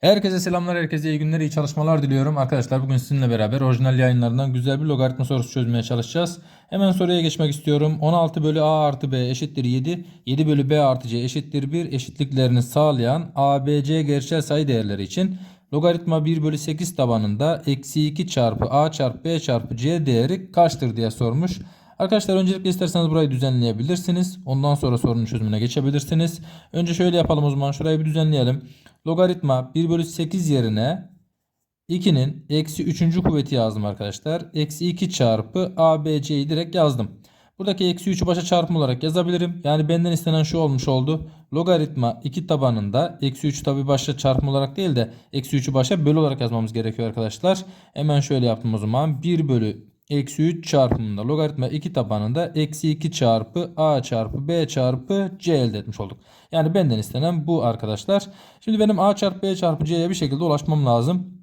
Herkese selamlar, herkese iyi günler, iyi çalışmalar diliyorum. Arkadaşlar bugün sizinle beraber orijinal yayınlarından güzel bir logaritma sorusu çözmeye çalışacağız. Hemen soruya geçmek istiyorum. 16 bölü a artı b eşittir 7. 7 bölü b artı c eşittir 1 eşitliklerini sağlayan a, b, c gerçel sayı değerleri için logaritma 1 bölü 8 tabanında eksi 2 çarpı a çarpı b çarpı c değeri kaçtır diye sormuş. Arkadaşlar öncelikle isterseniz burayı düzenleyebilirsiniz. Ondan sonra sorunun çözümüne geçebilirsiniz. Önce şöyle yapalım o zaman. Şurayı bir düzenleyelim. Logaritma 1 bölü 8 yerine 2'nin eksi 3. kuvveti yazdım arkadaşlar. Eksi 2 çarpı ABC'yi direkt yazdım. Buradaki eksi 3'ü başa çarpım olarak yazabilirim. Yani benden istenen şu olmuş oldu. Logaritma 2 tabanında eksi 3 tabi başa çarpım olarak değil de eksi 3'ü başa bölü olarak yazmamız gerekiyor arkadaşlar. Hemen şöyle yaptım o zaman. 1 bölü eksi 3 çarpımında logaritma 2 tabanında eksi 2 çarpı a çarpı b çarpı c elde etmiş olduk. Yani benden istenen bu arkadaşlar. Şimdi benim a çarpı b çarpı c'ye bir şekilde ulaşmam lazım.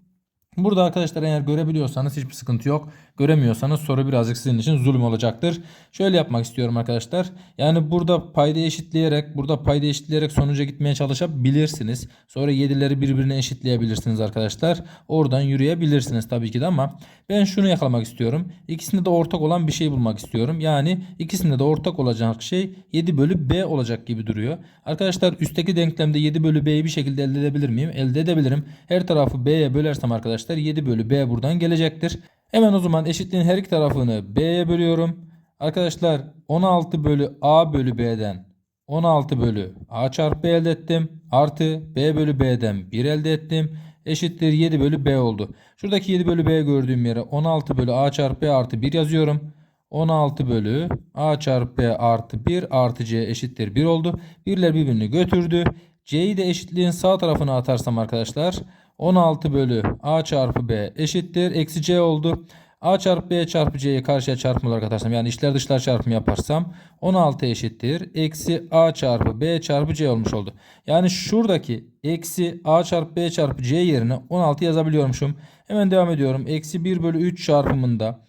Burada arkadaşlar eğer görebiliyorsanız hiçbir sıkıntı yok. Göremiyorsanız soru birazcık sizin için zulüm olacaktır. Şöyle yapmak istiyorum arkadaşlar. Yani burada payda eşitleyerek, burada payda eşitleyerek sonuca gitmeye çalışabilirsiniz. Sonra 7'leri birbirine eşitleyebilirsiniz arkadaşlar. Oradan yürüyebilirsiniz tabii ki de ama ben şunu yakalamak istiyorum. İkisinde de ortak olan bir şey bulmak istiyorum. Yani ikisinde de ortak olacak şey 7 bölü b olacak gibi duruyor. Arkadaşlar üstteki denklemde 7 bölü b'yi bir şekilde elde edebilir miyim? Elde edebilirim. Her tarafı b'ye bölersem arkadaşlar 7 bölü b buradan gelecektir. Hemen o zaman eşitliğin her iki tarafını b'ye bölüyorum. Arkadaşlar 16 bölü a bölü b'den 16 bölü a çarpı b elde ettim. Artı b bölü b'den 1 elde ettim. Eşittir 7 bölü b oldu. Şuradaki 7 bölü b gördüğüm yere 16 bölü a çarpı b artı 1 yazıyorum. 16 bölü a çarpı b artı 1 artı c eşittir 1 oldu. Birler birbirini götürdü. c'yi de eşitliğin sağ tarafına atarsam arkadaşlar 16 bölü a çarpı b eşittir. Eksi c oldu. a çarpı b çarpı c'yi karşıya çarpım olarak atarsam yani içler dışlar çarpımı yaparsam 16 eşittir. Eksi a çarpı b çarpı c olmuş oldu. Yani şuradaki eksi a çarpı b çarpı c yerine 16 yazabiliyormuşum. Hemen devam ediyorum. Eksi 1 bölü 3 çarpımında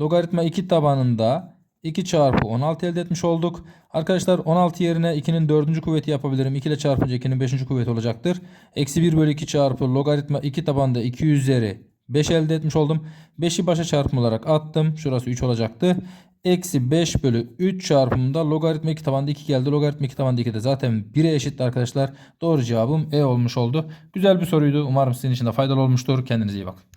logaritma 2 tabanında 2 çarpı 16 elde etmiş olduk. Arkadaşlar 16 yerine 2'nin 4. kuvveti yapabilirim. 2 ile çarpınca 2'nin 5. kuvveti olacaktır. Eksi 1 bölü 2 çarpı logaritma 2 tabanda 2 üzeri 5 elde etmiş oldum. 5'i başa çarpım olarak attım. Şurası 3 olacaktı. Eksi 5 bölü 3 çarpımında logaritma 2 tabanda 2 geldi. Logaritma 2 tabanda 2 de zaten 1'e eşitti arkadaşlar. Doğru cevabım E olmuş oldu. Güzel bir soruydu. Umarım sizin için de faydalı olmuştur. Kendinize iyi bakın.